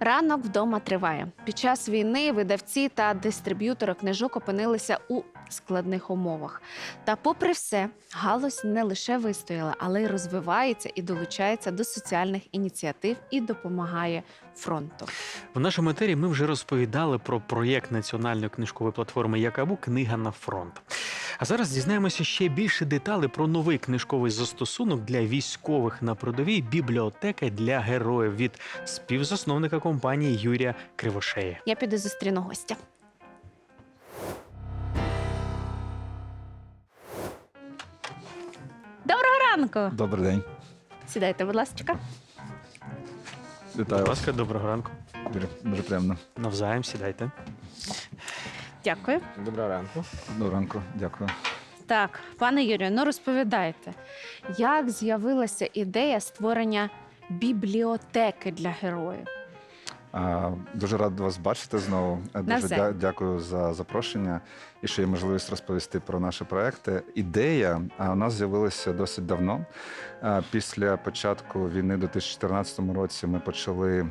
Ранок вдома триває. Під час війни видавці та дистриб'ютори книжок опинилися у складних умовах. Та, попри все, галузь не лише вистояла, але й розвивається і долучається до соціальних ініціатив і допомагає фронту. В нашому етері ми вже розповідали про проєкт національної книжкової платформи Якабу Книга на фронт. А зараз дізнаємося ще більше деталей про новий книжковий застосунок для військових на передовій бібліотека для героїв від співзасновника компанії Юрія Кривошея. Я піду зустріну гостя. Доброго ранку! Добрий день. Сідайте, будь ласка. Вітаю Будь вас. ласка, доброго ранку. Дуже, дуже приємно. Навзаєм сідайте. Дякую. Доброго ранку. Доброго ранку, дякую. Так, пане Юрію, ну розповідайте, як з'явилася ідея створення бібліотеки для героїв? А, дуже радий вас бачити знову. Е, Дуже дя- дякую за запрошення і що є можливість розповісти про наші проекти. Ідея а, у нас з'явилася досить давно. Після початку війни у 2014 році ми почали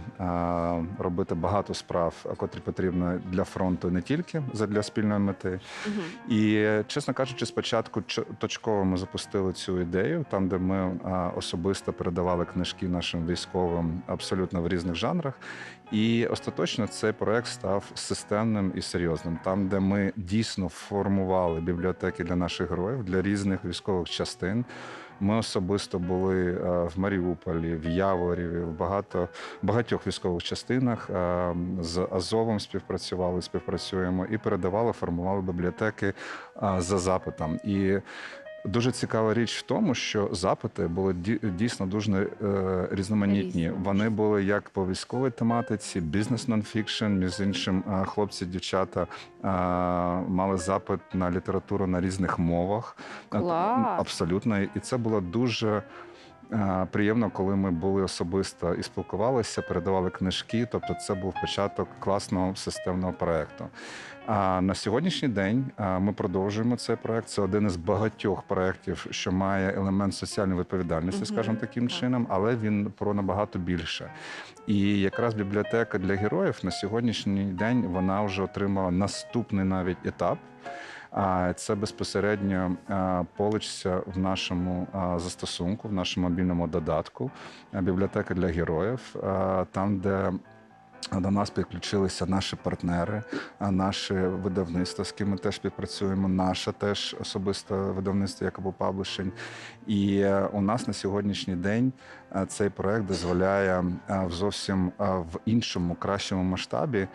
робити багато справ, котрі потрібно для фронту не тільки для спільної мети. І чесно кажучи, спочатку точково ми запустили цю ідею, там, де ми особисто передавали книжки нашим військовим абсолютно в різних жанрах. І остаточно цей проект став системним і серйозним, там, де ми дійсно формували бібліотеки для наших героїв, для різних військових частин. Ми особисто були е, в Маріуполі, в Яворіві, в багато багатьох військових частинах е, з Азовом співпрацювали, співпрацюємо і передавали, формували бібліотеки е, за запитом. І Дуже цікава річ в тому, що запити були ді- дійсно дуже е, різноманітні. Вони були як по військовій тематиці, бізнес нонфікшн, між іншим, е, хлопці, дівчата е, мали запит на літературу на різних мовах. Клас! Абсолютно. І це було дуже. Приємно, коли ми були особисто і спілкувалися, передавали книжки. Тобто, це був початок класного системного проекту. А на сьогоднішній день ми продовжуємо цей проект. Це один із багатьох проєктів, що має елемент соціальної відповідальності, скажімо таким так. чином, але він про набагато більше. І якраз бібліотека для героїв на сьогоднішній день вона вже отримала наступний навіть етап. Це безпосередньо а, поличся в нашому застосунку, в нашому мобільному додатку бібліотека для героїв, там, де до нас підключилися наші партнери, наші видавництва, з ким ми теж співпрацюємо. Наше теж особисте видавництво Якобу Паблишень. І е, у нас на сьогоднішній день е, цей проект дозволяє е, в зовсім е, в іншому кращому масштабі.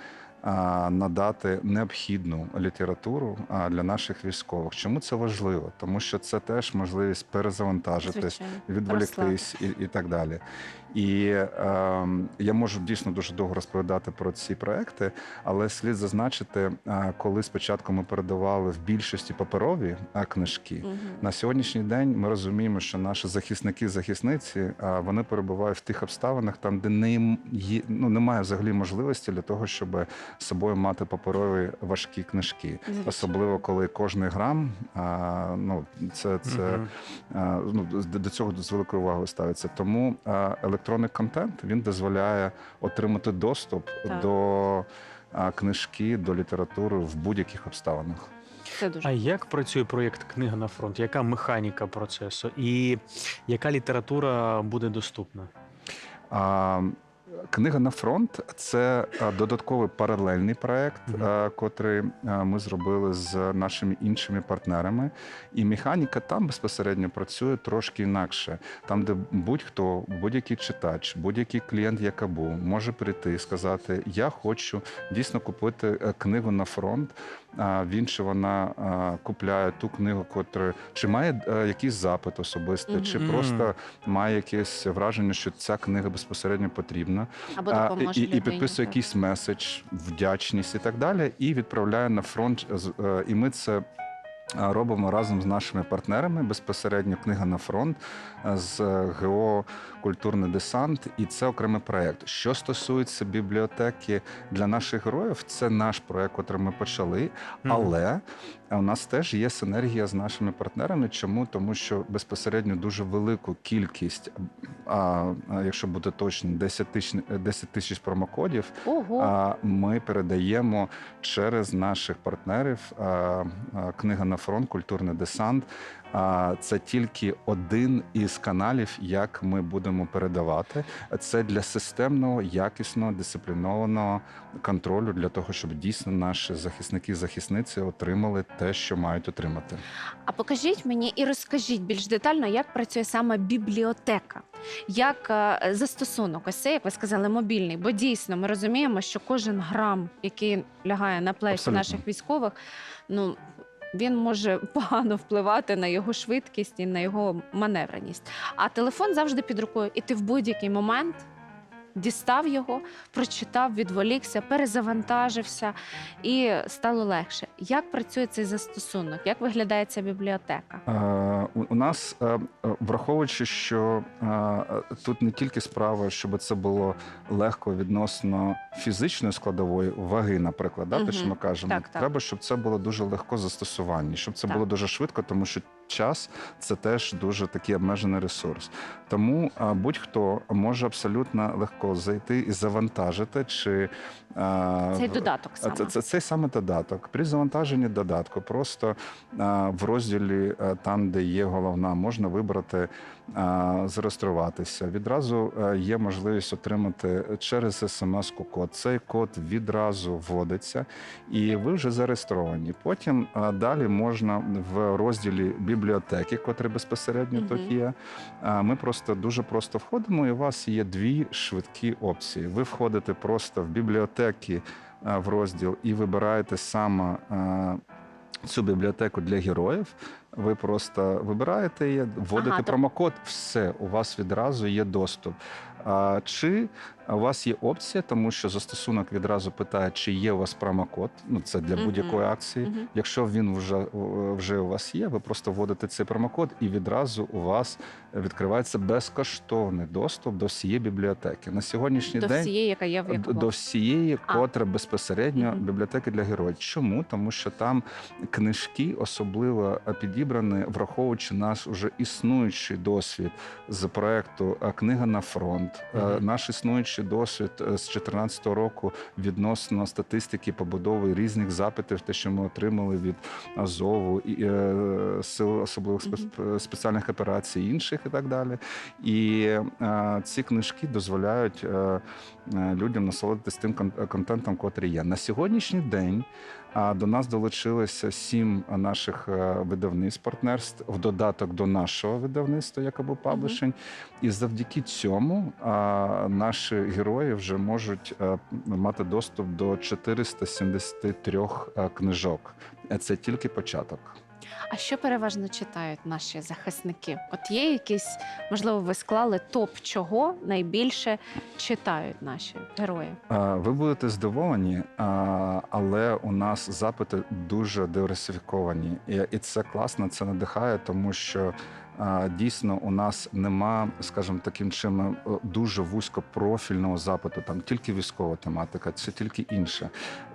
Надати необхідну літературу для наших військових. Чому це важливо? Тому що це теж можливість перезавантажитись, Звичайно. відволіктись і, і так далі. І е, я можу дійсно дуже довго розповідати про ці проекти, але слід зазначити, коли спочатку ми передавали в більшості паперові книжки. Мгм. На сьогоднішній день ми розуміємо, що наші захисники захисниці вони перебувають в тих обставинах, там де не є, ну немає взагалі можливості для того, щоб з собою мати паперові важкі книжки, Звичайно. особливо коли кожний грам, а, ну це це. Е, ну, до цього з великою увагою ставиться. Тому е, електронний контент він дозволяє отримати доступ Так. до е, книжки, до літератури в будь-яких обставинах. Це дуже А як працює проєкт Книга на фронт? Яка механіка процесу? І яка література буде доступна? А, Книга на фронт це е, додатковий паралельний проект, Мгм. е, котрий е, ми зробили з нашими іншими партнерами. І механіка там безпосередньо працює трошки інакше. Там, де будь-хто, будь-який читач, будь-який клієнт Якабу може прийти і сказати: Я хочу дійсно купити книгу на фронт. А він чи вона купляє ту книгу, котра чи має е, якийсь запит особистий, чи просто має якесь враження, що ця книга безпосередньо потрібна, або допоможе і, і людині, підписує якийсь меседж, вдячність і так далі, і відправляє на фронт. З- е, І ми це. Е, Робимо разом з нашими партнерами безпосередньо книга на фронт е, з ГО Культурний десант, і це окремий проєкт. Що стосується бібліотеки для наших героїв, це наш проєкт, який ми почали. Але А у нас теж є синергія з нашими партнерами. Чому? Тому що безпосередньо дуже велику кількість, а, а якщо бути точним, 10 тисяч 10 тисяч промокодів. Ого. А ми передаємо через наших партнерів а, а, книга на фронт, культурний десант. А це тільки один із каналів, як ми будемо передавати. Це для системного, якісного, дисциплінованого контролю для того, щоб дійсно наші захисники і захисниці отримали те, що мають отримати. А покажіть мені і розкажіть більш детально, як працює саме бібліотека, як е, застосунок, ось це, як ви сказали, мобільний. Бо дійсно ми розуміємо, що кожен грам, який лягає на плечі Абсолютно. наших військових, ну. Він може погано впливати на його швидкість і на його маневреність. А телефон завжди під рукою, і ти в будь-який момент дістав його, прочитав, відволікся, перезавантажився і стало легше. Як працює цей застосунок? Як виглядає ця бібліотека? Е, У у нас, е, е, враховуючи, що е, тут не тільки справа, щоб це було легко відносно фізичної складової ваги, наприклад, да, те, що ми кажемо, Так, так. треба, щоб це було дуже легко застосування, щоб це Так. було дуже швидко, тому що час це теж дуже такий обмежений ресурс. Тому е, будь-хто може абсолютно легко зайти і завантажити чи е, Цей додаток саме. це, це цей саме додаток. При завантаженні додатку просто в розділі, там, де є головна, можна вибрати зареєструватися. Відразу є можливість отримати через смс-ку код. Цей код відразу вводиться, і ви вже зареєстровані. Потім далі можна в розділі бібліотеки, котрий безпосередньо тут є. Ми просто дуже просто входимо, і у вас є дві швидкі опції. Ви входите просто в бібліотеки в розділ і вибираєте саме цю бібліотеку для героїв. Ви просто вибираєте її, вводите Ага, промокод, все, у вас відразу є доступ. А, чи у вас є опція, тому що застосунок відразу питає, чи є у вас промокод. Ну, це для будь-якої акції. Угу. Якщо він вже, вже у вас є, ви просто вводите цей промокод, і відразу у вас відкривається безкоштовний доступ до всієї бібліотеки. На сьогоднішній До день всієї, яка є в якому. до всієї, А. котра безпосередньо бібліотеки для героїв. Чому? Тому що там книжки особливо е, підібрані, враховуючи наш уже існуючий досвід з проекту е, Книга на фронт, Мгм. наш існуючий досвід з 2014 року відносно статистики побудови різних запитів, те, що ми отримали від Азову і сил особливих спец- спеціальних операцій, інших і так далі. І е, ці книжки дозволяють. е, е, людям насолодитись тим кон- контентом, котрий є. На сьогоднішній день до нас долучилося сім наших е, видавництв партнерств в додаток до нашого видавництва, якоби паблішень. І завдяки цьому наші герої вже можуть е, мати доступ до 473 е, книжок. Е, Це тільки початок. А що переважно читають наші захисники? От є якісь, можливо, ви склали топ чого найбільше читають наші герої? Ви будете здивовані, але у нас запити дуже диверсифіковані, і, це класно, це надихає, тому що. Дійсно, у нас нема, скажімо, таким чином е, дуже вузькопрофільного запиту, там тільки військова тематика, це тільки інше.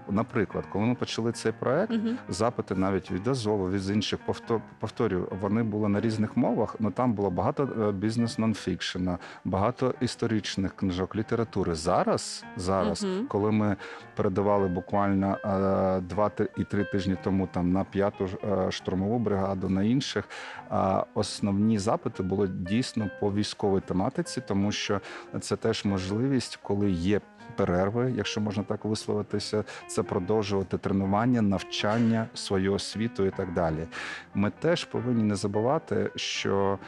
Наприклад, коли ми почали цей проект, Угу. запити навіть від Азову, від інших повтор- повторюю, вони були на різних мовах, але там було багато е, бізнес нонфікшена, багато історичних книжок, літератури. Зараз, зараз, Мгм. коли ми передавали буквально е, два і три тижні тому там на п'яту штурмову бригаду, на інших, а основні запити були дійсно по військовій тематиці, тому що це теж можливість, коли є. Перерви, якщо можна так висловитися, це продовжувати тренування, навчання свого світу і так далі. Ми теж повинні не забувати, що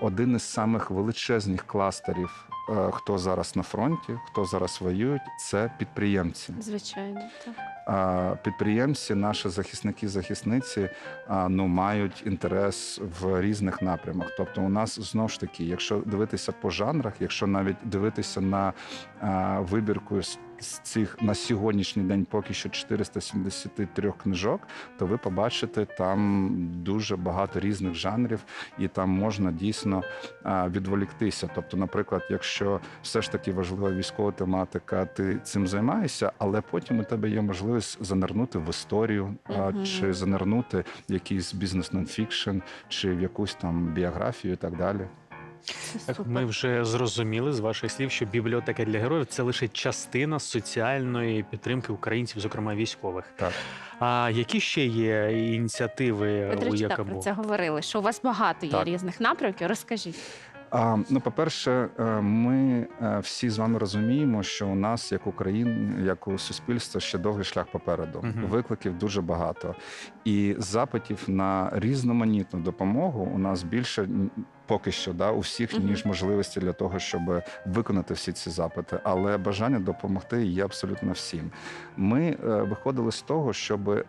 один із самих величезних кластерів, е, хто зараз на фронті, хто зараз воюють, це підприємці. Звичайно, так. Підприємці, наші захисники, захисниці ну мають інтерес в різних напрямах. Тобто, у нас знову ж таки, якщо дивитися по жанрах, якщо навіть дивитися на вибірку з цих на сьогоднішній день поки що 473 книжок, то ви побачите там дуже багато різних жанрів, і там можна дійсно відволіктися. Тобто, наприклад, якщо все ж таки важлива військова тематика, ти цим займаєшся, але потім у тебе є можливість. занирнути в історію, Мгм. чи занирнути в якийсь бізнес нонфікшн, чи в якусь там біографію і так далі. Так, ми вже зрозуміли з ваших слів, що бібліотека для героїв це лише частина соціальної підтримки українців, зокрема військових. Так. А які ще є ініціативи Ви, до у речі, так, про це говорили, що у вас багато є Так. різних напрямків. Розкажіть. Ну, по-перше, е, ми е, всі з вами розуміємо, що у нас, як Україн, як у суспільства, ще довгий шлях попереду. Мгм. Викликів дуже багато. І запитів на різноманітну допомогу у нас більше поки що, да, у всіх, ніж можливості для того, щоб виконати всі ці запити. Але бажання допомогти є абсолютно всім. Ми е, виходили з того, щоб е,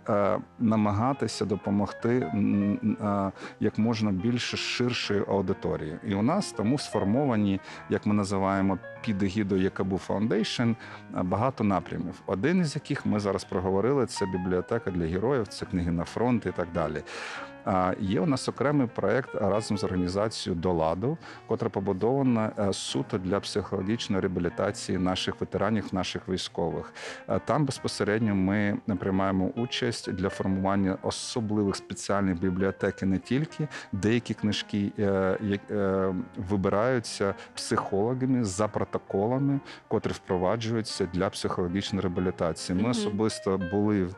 намагатися допомогти е, як можна більше ширшої аудиторії. І у нас тому сформовані, як ми називаємо, під егідою Якабу Фаундейшн багато напрямів. Один із яких ми зараз проговорили, це бібліотека для героїв, це книги на фронт і так далі. Є у нас окремий проект разом з організацією до ладу, котра побудована е, суто для психологічної реабілітації наших ветеранів, наших військових. Е, Там безпосередньо ми приймаємо участь для формування особливих спеціальних бібліотек і не тільки деякі книжки е, вибираються психологами за протоколами, котрі впроваджуються для психологічної реабілітації. Ми особисто були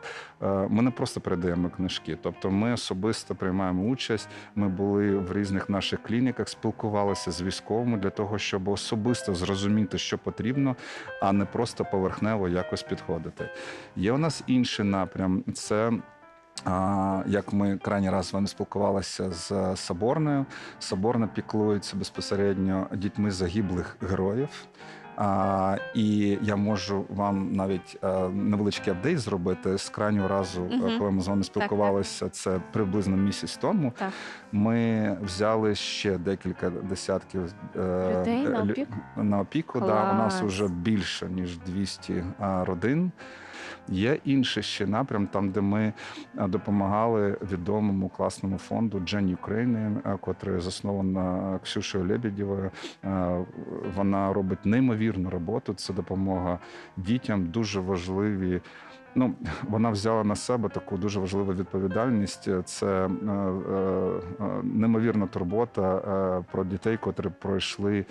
ми не просто передаємо книжки, тобто ми особисто приймаємо участь. Ми були в різних наших клініках, спілкувалися з військовими для того, щоб особисто зрозуміти, що потрібно, а не просто поверхнево якось підходити. Є у нас інший напрям. Це Як ми крайній раз з вами спілкувалися з Соборною, Соборна піклується безпосередньо дітьми загиблих героїв. А, і я можу вам навіть а, невеличкий апдейт зробити з крайнього разу, е, Мгм. коли ми з вами спілкувалися, це приблизно місяць тому. Так. Ми взяли ще декілька десятків е, Людей на лю- опіку? на опіку. Да, у нас Клас. вже більше ніж 200 а, родин. Є інший ще напрям, там, де ми допомагали відомому класному фонду Джен України, а, заснована Ксюшею Лебедєвою. Вона робить неймовірну роботу. Це допомога дітям, дуже важливі. Ну, вона взяла на себе таку дуже важливу відповідальність. Це е, е, е, неймовірна турбота е, про дітей, котрі пройшли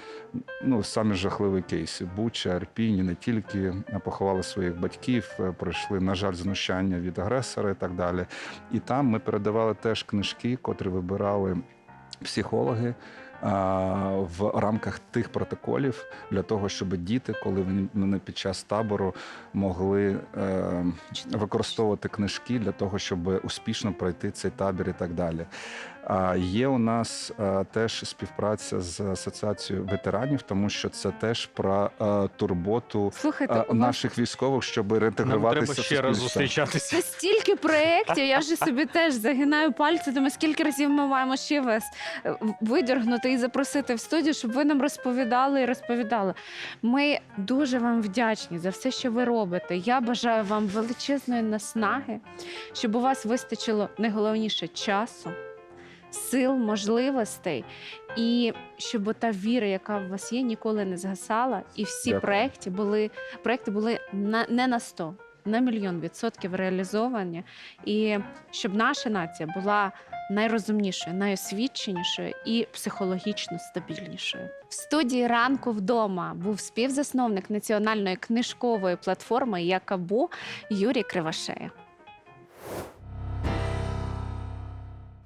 ну, самі жахливі кейси. Буча, Арпінь, і не тільки е, поховали своїх батьків, е, пройшли, на жаль, знущання від агресора і так далі. І там ми передавали теж книжки, котрі вибирали психологи. В рамках тих протоколів для того, щоб діти, коли вони- вони під час табору могли е, використовувати книжки для того, щоб успішно пройти цей табір і так далі. А є у нас е, теж співпраця з асоціацією ветеранів, тому що це теж про е, турботу Слухайте, е, вас наших військових, щоб Нам реінтегруватися треба ще раз зустрічатися. Це стільки проєктів, я вже собі теж загинаю пальці, тому скільки разів ми маємо ще вас видергнути і запросити в студію, щоб ви нам розповідали і розповідали. Ми дуже вам вдячні за все, що ви робите. Я бажаю вам величезної наснаги, щоб у вас вистачило найголовніше часу. Сил, можливостей, і щоб та віра, яка в вас є, ніколи не згасала, і всі Дякую. проекти були проекти були на не на 100, на мільйон відсотків реалізовані, і щоб наша нація була найрозумнішою, найосвіченішою і психологічно стабільнішою. В студії ранку вдома був співзасновник національної книжкової платформи Якабу Юрій Кривошея.